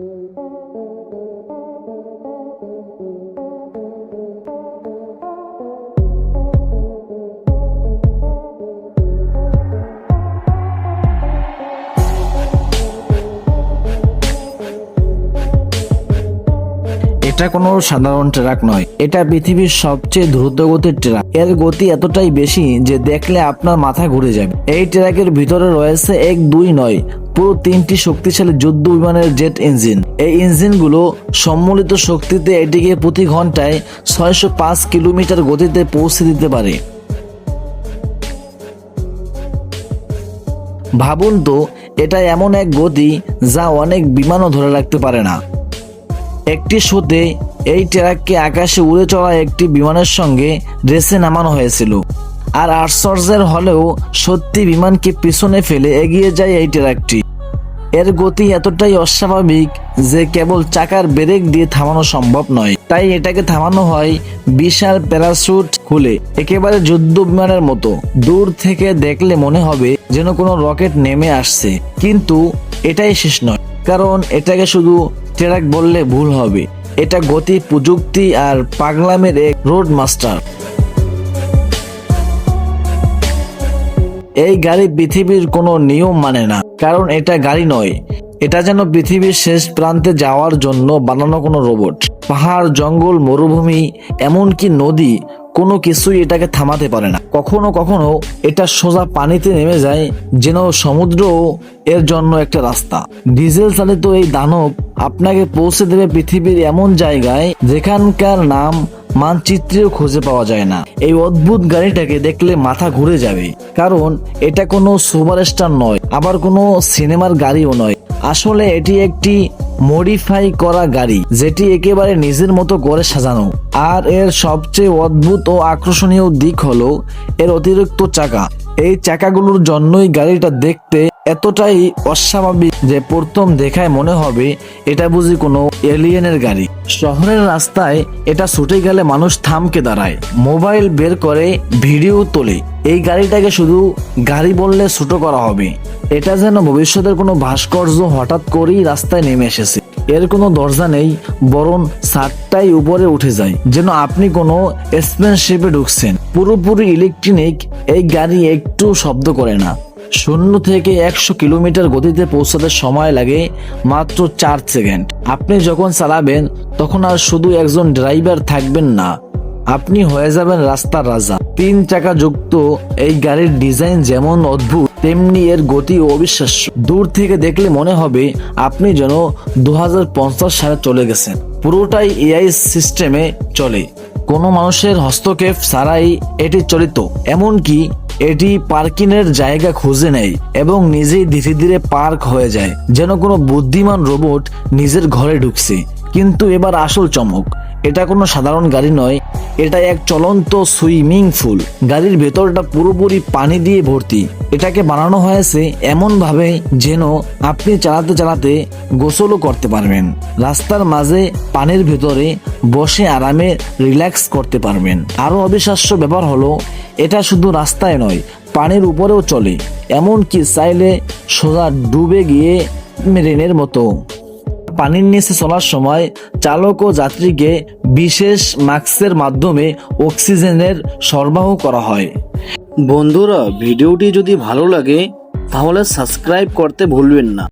Thank you. এটা কোনো সাধারণ ট্রাক নয়। এটা পৃথিবীর সবচেয়ে দ্রুতগতির ট্রাক। এর গতি এতটাই বেশি যে দেখলে আপনার মাথা ঘুরে যাবে। এই ট্রাকের ভিতরে রয়েছে এক দুই নয়, পুরো তিনটি শক্তিশালী যুদ্ধ বিমানের জেট ইঞ্জিন। এই ইঞ্জিনগুলো সম্মিলিত শক্তিতে এটিকে প্রতি ঘন্টায় ছয়শো পাঁচ কিলোমিটার গতিতে পৌঁছে দিতে পারে। ভাবুন তো, এটা এমন এক গতি যা অনেক বিমানও ধরে রাখতে পারে না। একটি শোতে এই ট্রাককে আকাশে উড়ে চলা একটি বিমানের সঙ্গে রেসে নামানো হয়েছিল। আর আশ্চর্যের হলেও সত্যি বিমানকে পিছনে ফেলে এগিয়ে যায় এই ট্রাকটি। এর গতি এতটাই অস্বাভাবিক যে কেবল চাকার ব্রেক দিয়ে থামানো সম্ভব নয়। তাই এটাকে থামানো হয় বিশাল প্যারাসুট খুলে, একেবারে যুদ্ধ বিমানের মতো। দূর থেকে দেখলে মনে হবে যেন কোনো রকেট নেমে আসছে। কিন্তু এটাই শেষ নয়, কারণ এটাকে শুধু ট্রাক বললে ভুল হবে। এটা গতি, প্রযুক্তি আর পাগলামের এক রোড মাস্টার এই গাড়ি পৃথিবীর কোনো নিয়ম মানে না, কারণ এটা গাড়ি নয়। এটা যেন পৃথিবীর শেষ প্রান্তে যাওয়ার জন্য বানানো কোনো রোবট। পাহাড়, জঙ্গল, মরুভূমি, এমনকি নদী কোনো কিছুই এটাকে থামাতে পারে না। কখনো কখনো এটা সোজা পানিতে নেমে যায়, যেন সমুদ্র এর জন্য একটা রাস্তা। ডিজেল চালিত এই দানব আপনাকে পৌঁছে দেবে পৃথিবীর এমন জায়গায় যেখানকার নাম মানচিত্রেও খুঁজে পাওয়া যায় না। এই অদ্ভুত গাড়িটাকে দেখলে মাথা ঘুরে যাবে। কারণ এটা কোনো সুপারস্টার নয়, আবার কোনো সিনেমার গাড়িও নয়। আসলে এটি একটি মডিফাই করা গাড়ি, যেটি একেবারে নিজের মতো করে সাজানো। আর এর সবচেয়ে অদ্ভুত ও আকর্ষণীয় দিক হলো, এর অতিরিক্ত চাকা। এই চাকাগুলোর জন্যই গাড়িটা দেখতে এতটাই অস্বাভাবিক যে প্রথম দেখায় মনে হবে এটা বুঝি কোনো এলিয়েনের গাড়ি। শহরের রাস্তায় এটা ছুটে গেলে মানুষ থামকে দাঁড়ায়। মোবাইল বের করে, ভিডিও তোলে। এই গাড়িটাকে শুধু গাড়ি বললে ছোট করা হবে। এটা যেন ভবিষ্যতের কোনো ভাস্কর্য হঠাৎ করেই রাস্তায় নেমে এসেছে। এর কোনো দরজা নেই, বরং সাতটাই উপরে উঠে যায়। যেন আপনি কোনো স্পেনশিপে ঢুকছেন। পুরোপুরি ইলেকট্রনিক এই গাড়ি একটু শব্দ করে না। শূন্য থেকে একশো কিলোমিটার গতিতে পৌঁছাতে সময় লাগে মাত্র চার সেকেন্ড। আপনি যখন চালাবেন, তখন আর শুধু একজন ড্রাইভার থাকবেন না, আপনি হয়ে যাবেন রাস্তার রাজা। তিন চাকা যুক্ত এই গাড়ির ডিজাইন যেমন অদ্ভুত, তেমনি এর গতি অবিশ্বাস্য। দূর থেকে দেখলে মনে হবে আপনি যেন দু হাজার পঞ্চাশ সালে চলে গেছেন। পুরোটাই এআই সিস্টেমে চলে। কোনো মানুষের হস্তক্ষেপ ছাড়াই এটি চলিত। এমনকি এটি পার্কিনের জায়গা খুঁজে নেয় এবং নিজেই ধীরে ধীরে পার্ক হয়ে যায়, যেন কোনো বুদ্ধিমান রোবট নিজের ঘরে ঢুকছে। কিন্তু এবার আসল চমক। এটা কোনো সাধারণ গাড়ি নয়, এটা এক চলন্ত সুইমিং পুল। গাড়ির ভেতরটা পুরোপুরি পানি দিয়ে ভর্তি। এটাকে বানানো হয়েছে এমন ভাবে যেন আপনি চালাতে চালাতে গোসলও করতে পারবেন। রাস্তার মাঝে পানির ভেতরে বসে আরামে রিল্যাক্স করতে পারবেন। আরও অবিশ্বাস্য ব্যাপার হলো, এটা শুধু রাস্তায় নয়, পানির উপরেও চলে। এমনকি চাইলে সোজা ডুবে গিয়ে মেরেনের মতো। পানির নিচে চলার সময় চালক ও যাত্রীকে বিশেষ মাস্কের মাধ্যমে অক্সিজেনের সরবরাহ করা হয়। বন্ধুরা, ভিডিওটি যদি ভালো লাগে, তাহলে সাবস্ক্রাইব করতে ভুলবেন না।